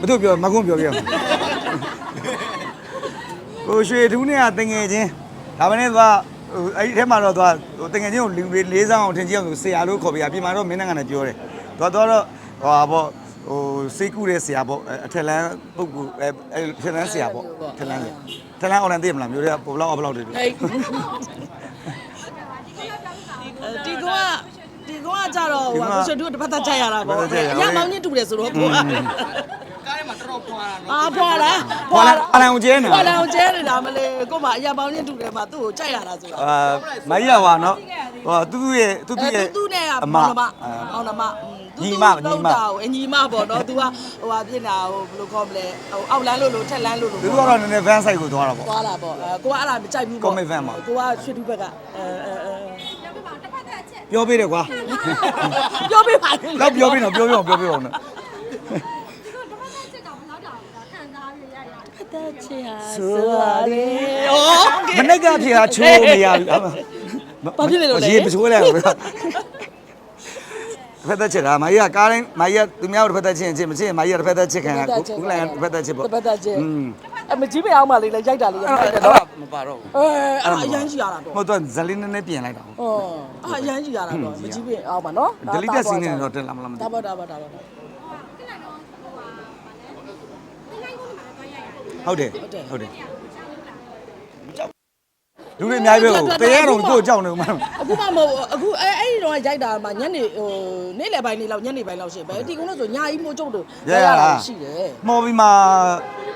ဘသူပြောမကွန်းပြောပြရမှာကိုရွှေထူးနဲ့ကတငယ်ချင်းဒါမနဲ့သွားဟိုအဲ့ဒီထဲမှာတော့သွားဟိုတငယ်ချင်းကိုလူလေးစားအောင်ထင်ကြီးအောင်ဆိုဆရာလို့ခေါ်ပြရပြင်မှာတော့မင်းနိုင်ငံနဲ့ပြောတယ်သွားသွားတော့ဟိုဟာပေါ့ဟိုစိတ်ကူတဲ့ဆရာပေါ့အထက်လန်းပုဂ္ဂိုလ်အဲအဲထက်လန်းဆရာပေါ့ထက်လန်းလေထက်လန်းအောင်လန်းသိမလားမျိုးတွေကဘလောက်ဘလောက်တွေဟေးဒီကောဒီကောကကြတော့ဟိုကိုဆွေတို့တစ်ဖက်သက်ကြရတာပေါ့အရမောင်းကြီးတူတယ်ဆိုတော့ကိုကကားထဲမှာတော်တော်ဖွာတာနော် အာဖွာလားဖွာလာအလံကိုကျဲနေတာဖွာလာအောင်ကျဲနေတာမလေးကိုမအရမောင်းကြီးတူတယ်မှာသူ့ကိုကြိုက်ရတာဆိုတာအာမကြီးရပါနော်ဟိုသူသူရဲ့သူသူအဲရဲ့သူ့နဲ့ကအမမောင်နှမအာမောင်နှမညီမညီမအညီမပေါ့နော် तू ကဟိုဟာပြင်တာဟိုဘယ်လိုခေါ်မလဲဟိုအောက်လန်းလို့လို့ထက်လန်းလို့လို့သူကတော့နည်းနည်း van site ကိုသွားတာပေါ့သွားလာပေါ့အဲကိုကအဲ့ဒါမကြိုက်ဘူးပေါ့ Comic van မှာကိုကရွှေတူဘက်ကအဲအဲအဲပြောပေးတယ်ကွာပြောပြပါလေတော့ပြောပေးတော့ပြောပြအောင်ပြောပြအောင်နော် တက်ချင်ဟာဆိုပါလေဩမနေ့ကဖြေတာချိုးမရဘူးအမဘာဖြစ်လဲလို့လဲရေပချိုးလိုက်အောင်တစ်ဖက်သက်ချစ်တာမာကြီးကကားတိုင်းမာကြီးကသူများတို့တစ်ဖက်သက်ချစ်ရင်ချစ်မချစ်ရင်မာကြီးကတစ်ဖက်သက်ချစ်ခံရခုလည်းတစ်ဖက်သက်ချစ်ပေါ့တစ်ဖက်သက်ချစ်อืมအမကြီးမအောင်ပါလေလိုက်ရိုက်တာလေးရအဲ့ရိုက်တယ်တော့နော်မပါတော့ဘူးအဲအဲ့ဒါအရန်ကြီးရတာတော့ဟိုတော့ဇလင်းနည်းနည်းပြင်လိုက်တာဟောအဲ့အရန်ကြီးရတာတော့မကြီးမအောင်ပါနော်ဒလီတက်စီနေတော့တက်လာမလားမသိဒါပေါ့ဒါပေါ့ဒါပေါ့ ဟုတ်တယ်ဟုတ်တယ်လူတွေအများကြီးပဲကိုတရေတော့ကိုကြောက်နေမှာအခုမှမဟုတ်အခုအဲအဲ့ဒီတော့ရိုက်တာမှညနေဟိုနေ့လယ်ပိုင်းနေလောက်ညနေပိုင်းလောက်ရှိပဲဒီကုန်းလို့ဆိုညာကြီးမိုးကျုပ်တို့ရိုက်ရတာရှိတယ်မော်ဘီမှာ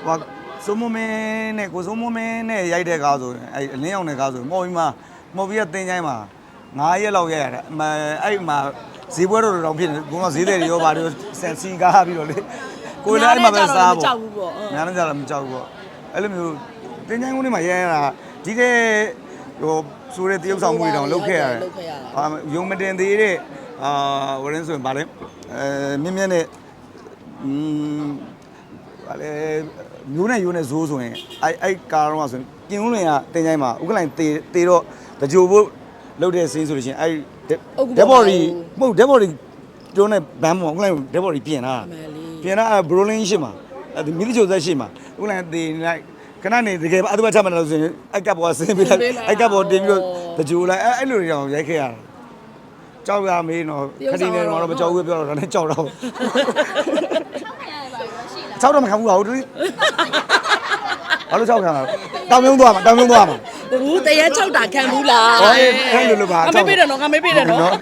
ဟိုစိုးမမင်းနဲ့ကိုစိုးမမင်းနဲ့ရိုက်တဲ့ကားဆိုရင်အဲ့အလင်းအောင်တဲ့ကားဆိုရင်မော်ဘီမှာမော်ဘီကတင်ချိုင်းမှာ9ရက်လောက်ရိုက်ရတယ်အမအဲ့မှာဈေးပွဲတော်တော်ဖြစ်နေဘုံကဈေးတွေရောပါတွေဆန်စီကားပြီးတော့လေ ကိုလည်းအဲ့မှာပဲစားပေါ့ညာလည်းကြတော့မကြောက်ဘူးပေါ့အဲ့လိုမျိုးတင်ချိုင်းကုန်းထဲမှာရိုက်ရတာဒီတဲ့ဟိုဆိုတဲ့တရုပ်ဆောင်မှုတွေတောင်လုပ်ခဲ့ရတယ်ဟာယုံမတင်သေးတဲ့အာဝရင်းဆိုရင်ဗာလဲအဲမြင့်မြင့်နဲ့อืม။ဗာလေမျိုးနဲ့ရိုးနဲ့ဇိုးဆိုရင်အဲ့အဲ့ကားတော့ဆိုရင်ပြင်ဦးလွင်ကတင်ချိုင်းမှာဥက္ကလိုင်တေတေတော့တကြိုဖို့လုပ်တဲ့စင်းဆိုလို့ရှိရင်အဲ့ဒက်ဘော်ရီမဟုတ်ဒက်ဘော်ရီတွန်းတဲ့ဘန်းမောဥက္ကလိုင်ဒက်ဘော်ရီပြင်လာ ပြင်လာဘရိုလင်းရှိမှာအဲ့မီလီချိုသက်ရှိမှာဥက္ကလိုင်တေလိုက်ခဏနေတကယ်အတူချမှတ်လို့ဆိုရင်အဲ့ကပ်ပေါ်ဆင်းပြီးလိုက်အဲ့ကပ်ပေါ်တင်ပြီးတော့တကြိုလိုက်အဲ့အဲ့လိုတွေအောင်ရိုက်ခဲ့ရတာကြောက်ရမေးတော့ခတိနေတော့မကြောက်ဘူးပြောတော့ဒါနဲ့ကြောက်တော့၆တော့မခံဘူးပါဘူးတူဘာလို့၆ခံလဲတောင်မြုံသွားမှာတောင်မြုံသွားမှာဘူးတရေ6တာခံဘူးလားဟောအဲ့လိုလိုပါငါမေးပေးတယ်နော်ငါမေးပေးတယ်နော်နော်